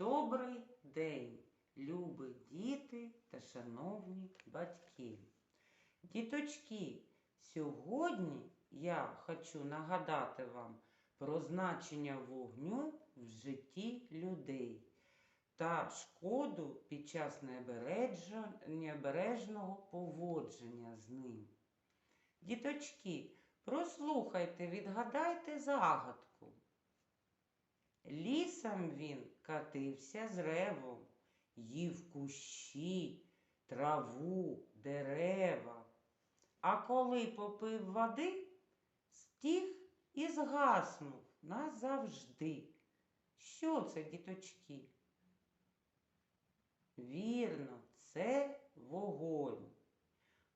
Добрий день, любі діти та шановні батьки. Діточки, сьогодні я хочу нагадати вам про значення вогню в житті людей та шкоду під час необережного поводження з ним. Діточки, прослухайте, відгадайте загадку. Лісом він катився з ревом, їв кущі, траву, дерева. А коли попив води, стіг і згаснув назавжди. Що це, діточки? Вірно, це вогонь.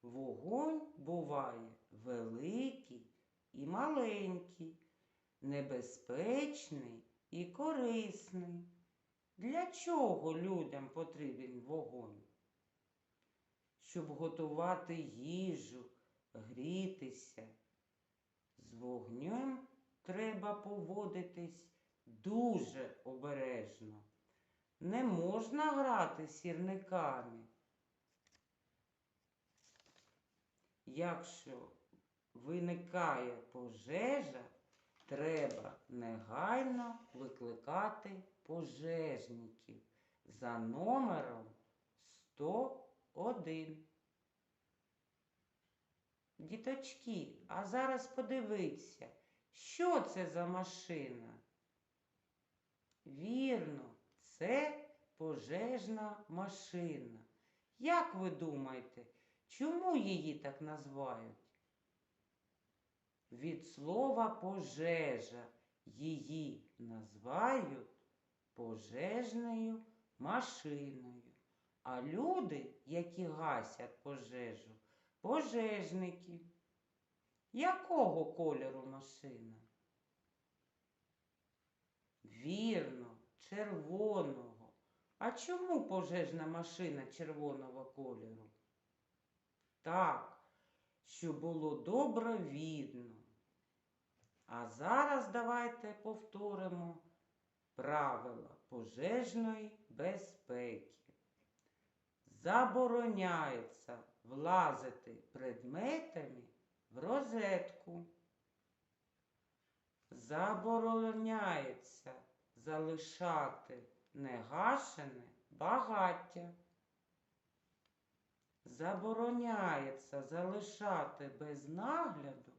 Вогонь буває великий і маленький, небезпечний і корисний. Для чого людям потрібен вогонь? Щоб готувати їжу, грітися. З вогнем треба поводитись дуже обережно. Не можна грати сірниками. Якщо виникає пожежа, треба негайно викликати пожежників за номером 101. Діточки, а зараз подивіться, що це за машина? Вірно, це пожежна машина. Як ви думаєте, чому її так називають? Від слова пожежа її називають пожежною машиною. А люди, які гасять пожежу, пожежники. Якого кольору машина? Вірно, червоного. А чому пожежна машина червоного кольору? Так, щоб було добре видно. А зараз давайте повторимо правила пожежної безпеки. Забороняється влазити предметами в розетку. Забороняється залишати негашене багаття. Забороняється залишати без нагляду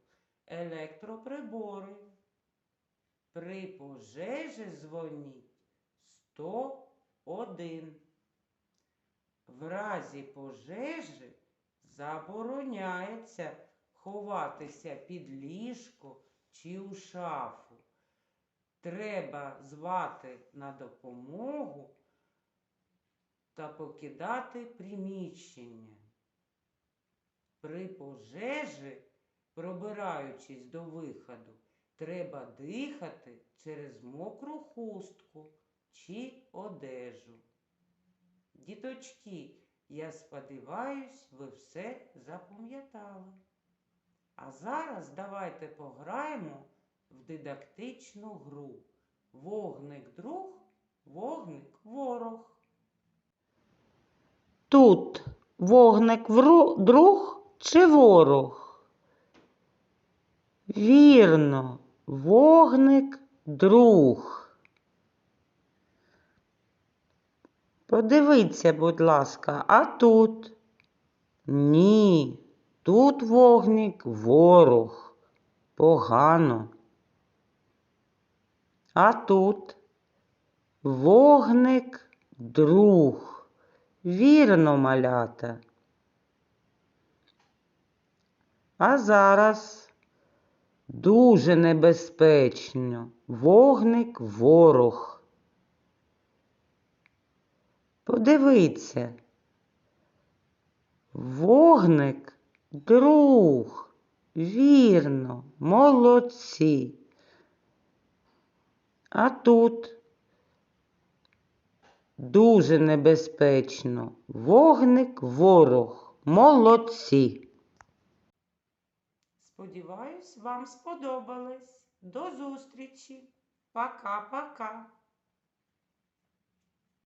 електроприбори. При пожежі дзвоніть 101. В разі пожежі забороняється ховатися під ліжко чи у шафу. Треба звати на допомогу та покидати приміщення. При пожежі, пробираючись до виходу, треба дихати через мокру хустку чи одежу. Діточки, я сподіваюсь, ви все запам'ятали. А зараз давайте пограємо в дидактичну гру. Вогник друг, вогник ворог. Тут вогник друг чи ворог? Вірно, вогник друг. Подивіться, будь ласка, а тут? Ні, тут вогник ворог. Погано. А тут вогник друг. Вірно, малята. А зараз дуже небезпечно. Вогник ворог. Подивіться. Вогник друг. Вірно, молодці. А тут дуже небезпечно. Вогник ворог. Молодці. Сподіваюсь, вам сподобалось. До зустрічі. Пока-пока.